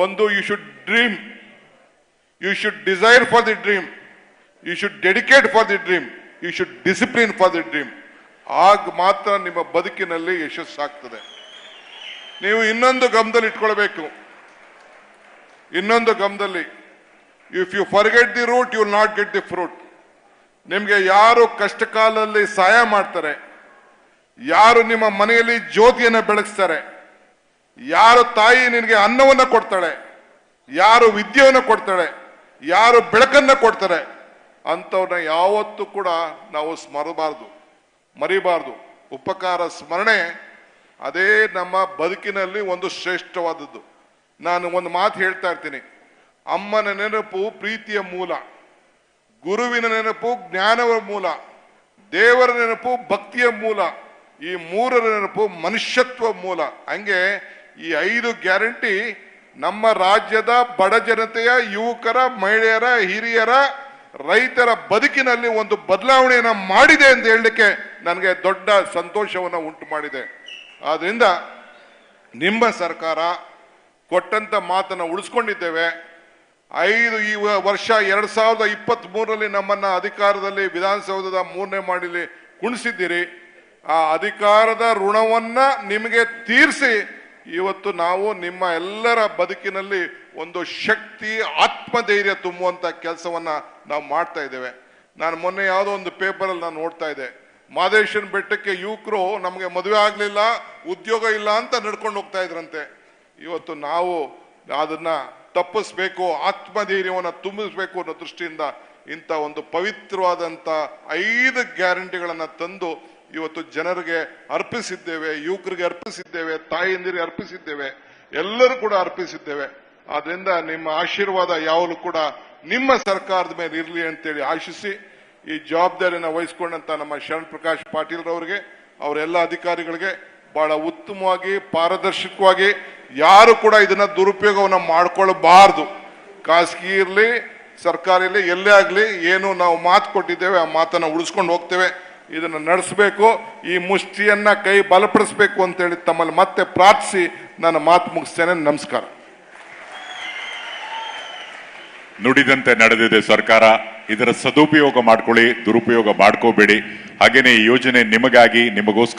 ಒಂದು you should dream you should desire for the dream you should dedicate for the dream you should discipline for the dream ಆಗ ಮಾತ್ರ ನಿಮ್ಮ ಬದುಕಿನಲ್ಲಿ ಯಶಸ್ಸಾಗ್ತದೆ. ನೀವು ಇನ್ನೊಂದು ಗಮದಲ್ಲಿ ಇಟ್ಕೊಳ್ಬೇಕು. ಇನ್ನೊಂದು ಗಮದಲ್ಲಿ if you forget the root you not get the fruit ನಿಮಗೆ ಯಾರು ಕಷ್ಟ ಕಾಲದಲ್ಲಿ ಸಹಾಯ ಮಾಡ್ತಾರೆ, ಯಾರು ನಿಮ್ಮ ಮನೆಯಲ್ಲಿ ಜ್ಯೋತಿಯನ್ನು ಬೆಳಗಿಸ್ತಾರೆ ಯಾರು ತಾಯಿ ನಿನಗೆ ಅನ್ನವನ್ನು ಕೊಡ್ತಾಳೆ, ಯಾರು ವಿದ್ಯೆಯನ್ನು ಕೊಡ್ತಾಳೆ, ಯಾರು ಬೆಳಕನ್ನು ಕೊಡ್ತಾರೆ, ಅಂಥವ್ರನ್ನ ಯಾವತ್ತೂ ಕೂಡ ನಾವು ಸ್ಮರಬಾರದು, ಮರಿಬಾರ್ದು. ಉಪಕಾರ, ಸ್ಮರಣೆ, ಅದೇ ನಮ್ಮ ಬದುಕಿನಲ್ಲಿ ಒಂದು ಶ್ರೇಷ್ಠವಾದದ್ದು. ನಾನು ಒಂದು ಮಾತು ಹೇಳ್ತಾ ಇರ್ತೀನಿ. ಅಮ್ಮನ ನೆನಪು ಪ್ರೀತಿಯ ಮೂಲ, ಗುರುವಿನ ನೆನಪು ಜ್ಞಾನವ ಮೂಲ, ದೇವರ ನೆನಪು ಭಕ್ತಿಯ ಮೂಲ, ಈ ಮೂರರ ನೆನಪು ಮನುಷ್ಯತ್ವ ಮೂಲ. ಹಂಗೆ ಈ ಐದು ಗ್ಯಾರಂಟಿ ನಮ್ಮ ರಾಜ್ಯದ ಬಡ ಜನತೆಯ, ಯುವಕರ, ಮಹಿಳೆಯರ, ಹಿರಿಯರ, ರೈತರ ಬದುಕಿನಲ್ಲಿ ಒಂದು ಬದಲಾವಣೆಯನ್ನು ಮಾಡಿದೆ ಅಂತ ಹೇಳಲಿಕ್ಕೆ ನನಗೆ ದೊಡ್ಡ ಸಂತೋಷವನ್ನು ಉಂಟು ಮಾಡಿದೆ. ಆದ್ದರಿಂದ ನಿಮ್ಮ ಸರ್ಕಾರ ಕೊಟ್ಟಂತ ಮಾತನ್ನು ಉಳಿಸ್ಕೊಂಡಿದ್ದೇವೆ. ಐದು ಈ ವರ್ಷ ಎರಡ್ ಸಾವಿರದ ಇಪ್ಪತ್ತ್ ಮೂರರಲ್ಲಿ ನಮ್ಮನ್ನ ಅಧಿಕಾರದಲ್ಲಿ ವಿಧಾನಸೌಧದ ಮೂರನೇ ಮಾಡಿಲಿ ಕುಣಿಸಿದ್ದೀರಿ. ಆ ಅಧಿಕಾರದ ಋಣವನ್ನ ನಿಮಗೆ ತೀರಿಸಿ ಇವತ್ತು ನಾವು ನಿಮ್ಮ ಎಲ್ಲರ ಬದುಕಿನಲ್ಲಿ ಒಂದು ಶಕ್ತಿ, ಆತ್ಮಧೈರ್ಯ ತುಂಬುವಂತ ಕೆಲಸವನ್ನ ನಾವು ಮಾಡ್ತಾ ಇದ್ದೇವೆ. ನಾನು ಮೊನ್ನೆ ಯಾವುದೋ ಒಂದು ಪೇಪರಲ್ಲಿ ನಾನು ನೋಡ್ತಾ ಇದ್ದೆ. ಮಾದೇಶ್ವರನ ಬೆಟ್ಟಕ್ಕೆ ಯುವಕರು ನಮಗೆ ಮದುವೆ ಆಗಲಿಲ್ಲ, ಉದ್ಯೋಗ ಇಲ್ಲ ಅಂತ ನಡ್ಕೊಂಡು ಹೋಗ್ತಾ ಇದ್ರಂತೆ. ಇವತ್ತು ನಾವು ಅದನ್ನ ತಪ್ಪಿಸ್ಬೇಕು, ಆತ್ಮಧೈರ್ಯವನ್ನು ತುಂಬಿಸ್ಬೇಕು ಅನ್ನೋ ದೃಷ್ಟಿಯಿಂದ ಇಂಥ ಒಂದು ಪವಿತ್ರವಾದಂಥ ಐದು ಗ್ಯಾರಂಟಿಗಳನ್ನು ತಂದು ಇವತ್ತು ಜನರಿಗೆ ಅರ್ಪಿಸಿದ್ದೇವೆ, ಯುವಕರಿಗೆ ಅರ್ಪಿಸಿದ್ದೇವೆ ತಾಯಿಯಂದಿರಿಗೆ ಅರ್ಪಿಸಿದ್ದೇವೆ, ಎಲ್ಲರೂ ಕೂಡ ಅರ್ಪಿಸಿದ್ದೇವೆ. ಆದ್ರಿಂದ ನಿಮ್ಮ ಆಶೀರ್ವಾದ ಯಾವಲೂ ಕೂಡ ನಿಮ್ಮ ಸರ್ಕಾರದ ಮೇಲೆ ಇರಲಿ ಅಂತೇಳಿ ಆಶಿಸಿ, ಈ ಜವಾಬ್ದಾರಿಯನ್ನು ವಹಿಸಿಕೊಂಡಂತ ನಮ್ಮ ಶರಣ್ ಪ್ರಕಾಶ್ ಪಾಟೀಲ್ ರವರಿಗೆ ಅವರೆಲ್ಲ ಅಧಿಕಾರಿಗಳಿಗೆ ಬಹಳ ಉತ್ತಮವಾಗಿ, ಪಾರದರ್ಶಕವಾಗಿ ಯಾರು ಕೂಡ ಇದನ್ನ ದುರುಪಯೋಗವನ್ನು ಮಾಡಿಕೊಳ್ಳಬಾರದು ಖಾಸಗಿ ಇರಲಿ, ಸರ್ಕಾರಿ ಇರಲಿ, ಎಲ್ಲೇ ಆಗಲಿ, ಏನು ನಾವು ಮಾತು ಕೊಟ್ಟಿದ್ದೇವೆ, ಆ ಮಾತನ್ನು ಉಳಿಸ್ಕೊಂಡು ಹೋಗ್ತೇವೆ. ಇದನ್ನ ನಡೆಸಬೇಕು, ಈ ಮುಷ್ಟಿಯನ್ನ ಕೈ ಬಲಪಡಿಸಬೇಕು ಅಂತೇಳಿ ತಮ್ಮಲ್ಲಿ ಮತ್ತೆ ಪ್ರಾರ್ಥಿಸಿ, ನನ್ನ ಮಾತು ಮುಗಿಸ್ತೇನೆ. ನಮಸ್ಕಾರ. ನುಡಿದಂತೆ ನಡೆದಿದೆ ಸರ್ಕಾರ. ಇದರ ಸದುಪಯೋಗ ಮಾಡ್ಕೊಳ್ಳಿ, ದುರುಪಯೋಗ ಮಾಡ್ಕೋಬೇಡಿ. ಹಾಗೇನೆ ಈ ಯೋಜನೆ ನಿಮಗಾಗಿ, ನಿಮಗೋಸ್ಕರ